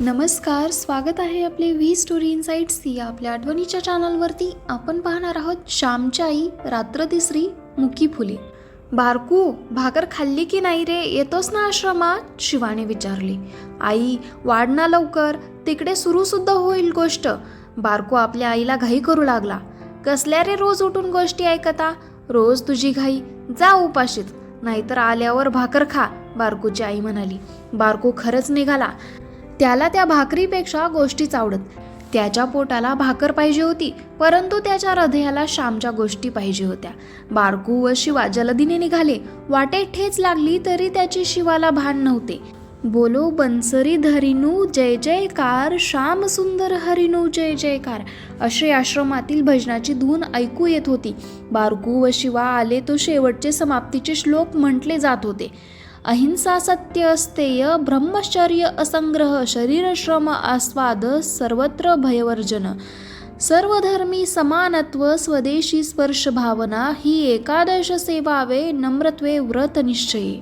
नमस्कार स्वागत आहे आपले व्ही स्टोरी इनसाइट्स या आपल्या आठवणीच्या चॅनलवरती आपण पाहणार आहोत श्यामची आई रात्र तिसरी मुकी फुले. बारकू भाकर खाल्ली की नाही रे? येतोस ना आश्रमात? शिवाने विचारले. आई वाढ ना लवकर. तिकडे सुरू सुद्धा होईल गोष्ट. बारकू आपल्या आईला घाई करू लागला. कसल्या रे रोज उठून गोष्टी ऐकता? रोज तुझी घाई. जा उपाशीत. नाहीतर आल्यावर भाकर खा बारकूची आई म्हणाली. बारकू खरंच निघाला. त्याला त्या भाकरीपेक्षा गोष्टीच आवडत. त्याच्या पोटाला भाकर पाहिजे होती परंतु त्याच्या हृदयाला श्यामच्या गोष्टी पाहिजे होत्या. बारकू व शिवा जलदीने निघाले. वाटेत ठेच लागली तरी त्याची शिवाला भान नव्हते. बोलो बनसरी धरिनू जय जयकार. श्याम सुंदर हरिनू जय जयकार. असे आश्रमातील भजनाची धून ऐकू येत होती. बारकू व शिवा आले तो शेवटचे समाप्तीचे श्लोक म्हटले जात होते. अहिंसा सत्य अस्तेय ब्रह्मचर्य असंग्रह शरीरश्रम आस्वाद सर्वत्र भयवर्जन. सर्वधर्मी समानत्व स्वदेशी स्पर्श भावना ही एकादश सेवावे नम्रत्वे व्रत निश्चये.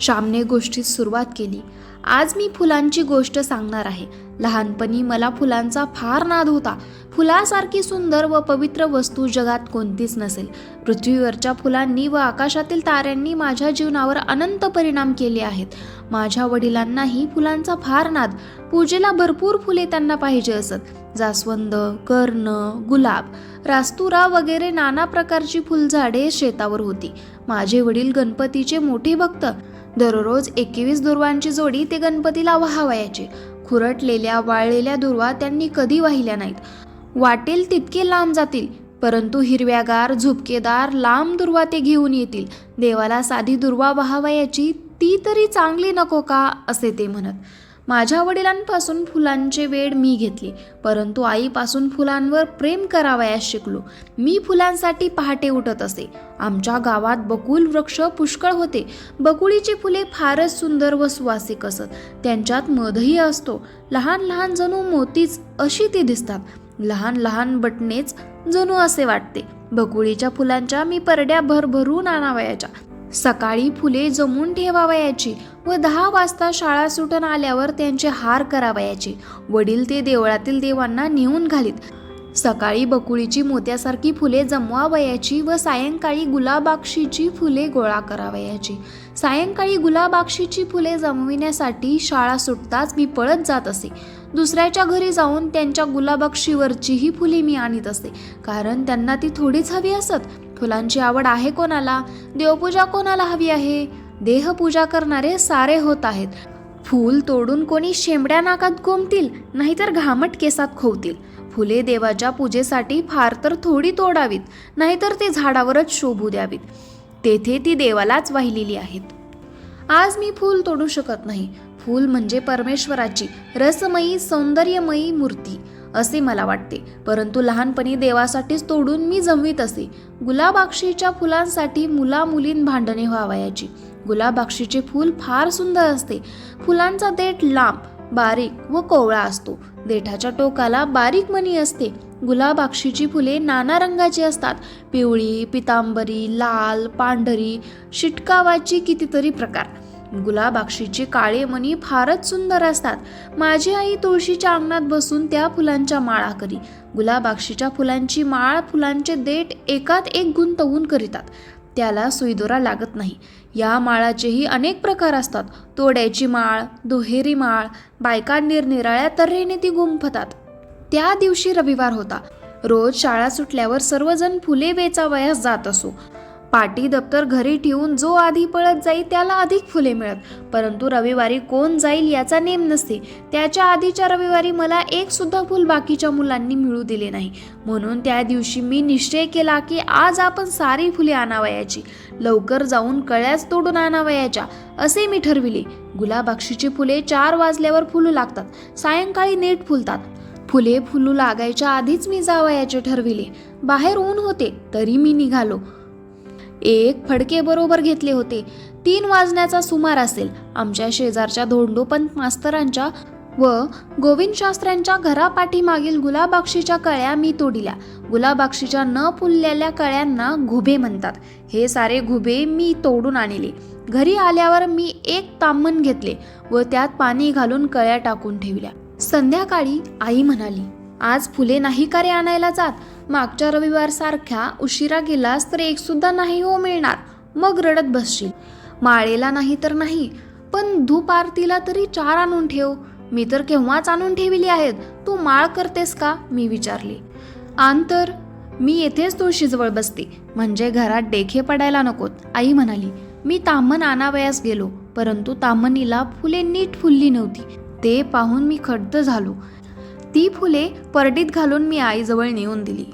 श्यामने गोष्टीत सुरुवात केली. आज मी फुलांची गोष्ट सांगणार आहे. लहानपणी मला फुलांचा फार नाद होता. फुलासारखी सुंदर व पवित्र वस्तू जगात कोणतीच नसेल. पृथ्वीवरच्या फुलांनी व आकाशातील ताऱ्यांनी माझ्या जीवनावर अनंत परिणाम केले आहेत. माझ्या वडिलांनाही फुलांचा फार नाद पूजेला भरपूर फुले त्यांना पाहिजे असत. जास्वंद कर्ण गुलाब रास्तुरा वगैरे नाना प्रकारची फुलझाडे शेतावर होती. माझे वडील गणपतीचे मोठे भक्त. दररोज एकवीस दुर्वांची जोडी ते गणपतीला वाहावयाचे. खुरटलेल्या वाळलेल्या दुर्वा त्यांनी कधी वाहिल्या नाहीत. वाटेल तितके लांब जातील परंतु हिरव्यागार झुपकेदार लांब दुर्वा ते घेऊन येतील. देवाला साधी दुर्वा व्हावयाची ती तरी चांगली नको का असे ते म्हणत. माझ्या वडिलांपासून फुलांचे वेड मी घेतली परंतु आईपासून फुलांवर प्रेम करावयास शिकलो. मी फुलांसाठी पहाटे उठत असे. आमच्या गावात बकुल वृक्ष पुष्कळ होते. बकुळीची फुले फारच सुंदर व सुवासिक असत. त्यांच्यात मधही असतो. लहान लहान जणू मोतीच अशी ती दिसतात. लहान लहान बटणेच जणू असे वाटते. बकुळीच्या फुलांच्या मी परड्या भरभरून आणावयाच्या. सकाळी फुले जमून ठेवावयाची व दहा वाजता शाळा सुटून आल्यावर त्यांचे हार करावयाचे. वडील ते देवळातील देवांना नेऊन घालीत. सकाळी बकुळीची मोत्यासारखी फुले जमवावयाची व सायंकाळी गुलाबाक्षीची फुले गोळा करावयाची. सायंकाळी गुलाबाक्षीची फुले जमविण्यासाठी शाळा सुटताच मी पळत जात असे. दुसऱ्याच्या घरी जाऊन त्यांच्या गुलाबाक्षीवरचीही फुले मी आणीत असते. कारण त्यांना ती थोडीच हवी असत. फुलांची आवड आहे कोणाला? देवपूजा कोणाला हवी आहे? देहपूजा करणारे सारे होत आहेत. फूल तोडून कोणी शेंबड्या नाकात गोमतील नाहीतर घामट केसात खोवतील. फुले देवाच्या पूजेसाठी फार तर थोडी तोडावीत नाहीतर ते झाडावरच शोभू द्यावीत. तेथे ती देवालाच वाहिलेली आहेत. आज मी फूल तोडू शकत नाही. फूल म्हणजे परमेश्वराची रसमयी सौंदर्यमयी मूर्ती असे मला वाटते. परंतु लहानपणी देवासाठीच तोडून मी जमवीत असे. गुलाबाक्षीच्या फुलांसाठी मुला मुलीं भांडणे व्हावयाची. गुलाबाक्षीचे फूल फार सुंदर असते. फुलांचा देठ लांब बारीक व कोवळा असतो. देठाच्या टोकाला बारीक मणी असते. गुलाबाक्षीची फुले नाना रंगाची असतात. पिवळी पितांबरी लाल पांढरी शिटकावाची कितीतरी प्रकार. गुलाबाक्षीचे काळे मणी फारच सुंदर असतात. माझी आई तुळशीच्या अंगणात बसून त्या फुलांच्या माळा करी. गुलाबाक्षीच्या फुलांची माळ फुलांचे देठ एकात एक गुंतवून करीतात. त्याला सुईदोरा लागत नाही. या माळाचेही अनेक प्रकार असतात. तोड्याची माळ दुहेरी माळ बायका निरनिराळ्या तऱ्हेने ती गुंफतात. त्या दिवशी रविवार होता. रोज शाळा सुटल्यावर सर्वजण फुले वेचावयास जात असो. पाटी दप्तर घरी ठेवून जो आधी पळत जाईल त्याला अधिक फुले मिळत. परंतु रविवारी कोण जाईल याचा नेम नसते. त्याच्या आधीच्या रविवारी मला एक सुद्धा फुल बाकीच्या मुलांनी मिळू दिले नाही. म्हणून त्या दिवशी मी निश्चय केला की आज आपण सारी फुले आणावयाची. लवकर जाऊन कळ्याच तोडून आणावयाच्या असे मी ठरविले. गुलाबाक्षीची फुले चार वाजल्यावर फुलू लागतात. सायंकाळी नीट फुलतात. फुले फुलू लागायच्या आधीच मी जावयाचे ठरविले. बाहेर ऊन होते तरी मी निघालो. एक फडके बरोबर घेतले होते. तीन वाजण्याचा सुमार असेल. आमच्या शेजारच्या धोंडोपंत मास्तरांच्या व गोविंद शास्त्र्यांच्या घरापाठीमागील गुलाबाक्षीच्या कळ्या मी तोडिल्या. गुलाबाक्षीच्या न फुललेल्या कळ्यांना घुबे म्हणतात. हे सारे घुबे मी तोडून आणले. घरी आल्यावर मी एक तांबण घेतले व त्यात पाणी घालून कळ्या टाकून ठेवल्या. संध्याकाळी आई म्हणाली आज फुले नाही का रे आणायला जात? मागच्या रविवार सारख्या उशिरा गेलास तर एक सुद्धा नाही हो मिळणार. मग रडत बसशील. माळेला नाही तर नाही पण धूप आरतीला तरी चार आणून ठेव. मी तर केव्हाच आणून ठेवली आहेत. तू माळ करतेस का? मी विचारली. आण तर मी येथेच तुळशीजवळ बसते. म्हणजे घरात डेखे पडायला नकोत आई म्हणाली. मी तामन आणावयास गेलो परंतु तामनीला फुले नीट फुलली नव्हती. ते पाहून मी खड्ड झालो. ती फुले परडीत घालून मी आईजवळ नेऊन दिली.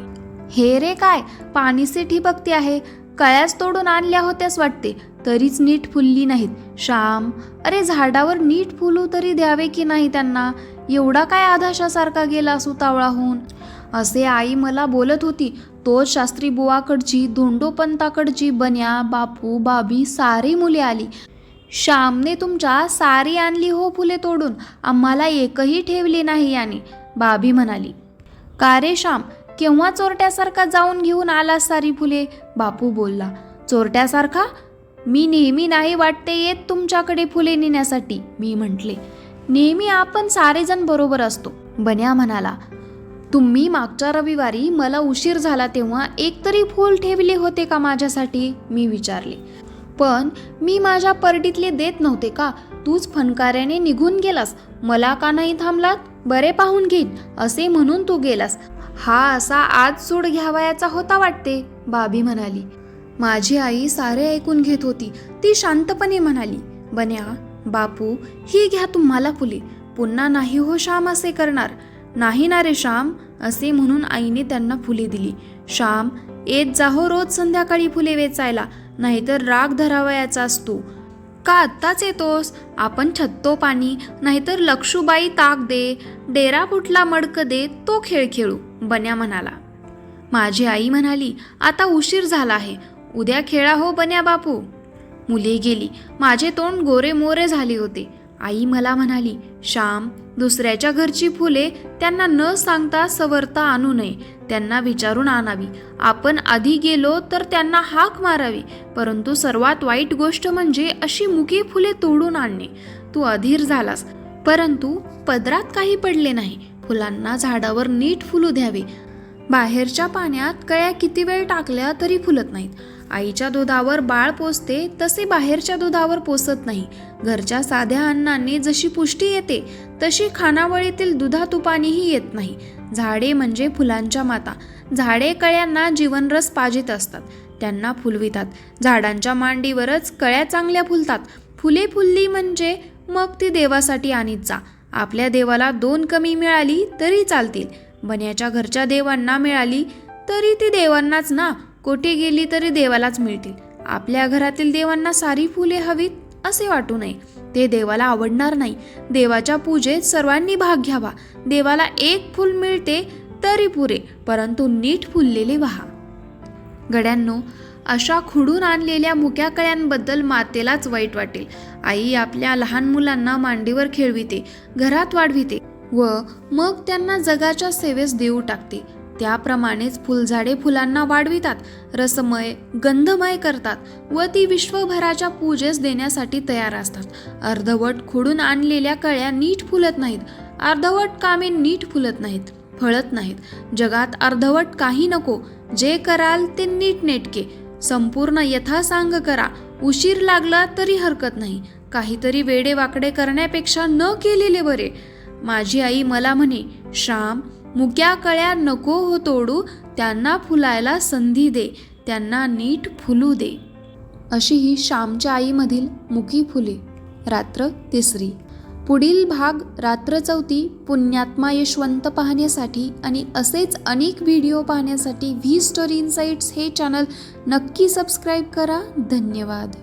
हे रे काय? पाणीसे ठिबकते आहे. कळ्याच तोडून आणल्या होत्यास वाटते. तरीच नीट फुलली नाहीत. श्याम अरे झाडावर नीट फुलू तरी द्यावे की नाही त्यांना? एवढा काय आधाशासारखा गेला सुतावळा होऊन असे आई मला बोलत होती. तोच शास्त्री बुवाकडची धोंडोपंताकडची बन्या बापू बाबी सारी मुले आली. श्यामने तुमच्या सारी आणली हो फुले तोडून. आम्हाला एकही ठेवली नाही याने. बाबी म्हणाली का रे श्याम? केव्हा चोरट्यासारखा जाऊन घेऊन आला सारी फुले? बापू बोलला चोरट्यासारखा? मी नेहमी नाही वाटते येत तुमच्याकडे फुले नेण्यासाठी. मी म्हटले नेहमी आपण सारेजण बरोबर असतो. बन्या म्हणाला तुम्ही मागच्या रविवारी मला उशीर झाला तेव्हा एक तरी फूल ठेवले होते का माझ्यासाठी? मी विचारले पण मी माझ्या परडीतले देत नव्हते का? तूच फनकाऱ्याने निघून गेलास. मला का नाही थांबलात? बरे पाहून घेईन असे म्हणून तू गेलास. हा असा आज सूड घ्यावयाचा होता वाटते बाबी म्हणाली. माझी आई सारे ऐकून घेत होती ती शांतपणे म्हणाली बन्या बापू ही घ्या तुम्हाला फुले पुन्हा नाही हो श्याम असे करणार. नाही ना रे श्याम असे म्हणून आईने त्यांना फुले दिली. श्याम येत जाहो रोज संध्याकाळी फुले वेचायला नाहीतर राग धरावयाचा तू का आत्ताच येतोस? आपण छत्तो पाणी नाहीतर लक्षूबाई ताक दे डेरा फुटला मडक दे तो खेळ खेळू. बन्या म्हणाला. माझी आई म्हणाली आता उशीर झाला आहे. उद्या खेळा हो बन्या बापू. मुले गेली. माझे तोंड गोरे मोरे झाले होते. आई मला म्हणाली श्याम दुसऱ्याच्या घरची फुले त्यांना न सांगता सवरता आणू नये. त्यांना विचारून आणावी. आपण आधी गेलो तर त्यांना हाक मारावी. परंतु सर्वात वाईट गोष्ट म्हणजे अशी मुकी फुले तोडून आणणे. तू अधीर झालास. परंतु पदरात काही पडले नाही. फुलांना झाडावर नीट फुलू द्यावे. बाहेरच्या पाण्यात कळ्या किती वेळ टाकल्या तरी फुलत नाहीत. आईच्या दुधावर बाळ पोसते तसे बाहेरच्या दुधावर पोसत नाही. घरच्या साध्या अन्नाने जशी पुष्टी येते तशी खानावळीतील दुधातुपानेही येत नाही. झाडे म्हणजे फुलांच्या माता. झाडे कळ्यांना जीवनरस पाजित असतात. त्यांना फुलवितात. झाडांच्या मांडीवरच कळ्या चांगल्या फुलतात. फुले फुलली म्हणजे मग ती देवासाठी आणीत जा. आपल्या देवाला दोन कमी मिळाली तरी चालतील. बन्याच्या घरच्या देवांना मिळाली तरी ती देवांनाच ना कोठे गेली तरी देवालाच मिळतील. आपल्या घरातील देवांना सारी फुले हवीत असे वाटू नये. ते देवाला आवडणार नाही. देवाच्या पूजेत सर्वांनी भाग घ्यावा. देवाला एक फूल मिळते तरी पुरे परंतु नीट फुललेले व्हा. गड्यांनो अशा खुडून आणलेल्या मुक्या कळ्यांबद्दल मातेलाच वाईट वाटेल. आई आपल्या लहान मुलांना मांडीवर खेळविते घरात वाढविते व मग त्यांना जगाच्या सेवेस देऊ टाकते. त्याप्रमाणेच फुलझाडे फुलांना वाढवितात रसमय गंधमय करतात व ती विश्वभराच्या पूजेस देण्यासाठी तयार असतात. अर्धवट खुडून आणलेल्या कळ्या नीट फुलत नाहीत अर्धवट कामे नीट फुलत नाहीत फळत नाहीत. जगात अर्धवट काही नको जे कराल ते नीट नेटके संपूर्ण यथासांग करा. उशीर लागला तरी हरकत नाही. काहीतरी वेडे वाकडे करण्यापेक्षा न केलेले बरे. माझी आई मला म्हणे श्याम मुक्या कळ्या नको हो तोडू त्यांना फुलायला संधी दे त्यांना नीट फुलू दे. अशी ही श्यामच्या आईमधील मुकी फुले. रात्र तिसरी. पुढील भाग रात्र चौथी पुण्यात्मा यशवंत पाहण्यासाठी आणि असेच अनेक व्हिडिओ पाहण्यासाठी व्ही स्टोरी इन्साइट्स हे चॅनल नक्की सबस्क्राईब करा. धन्यवाद.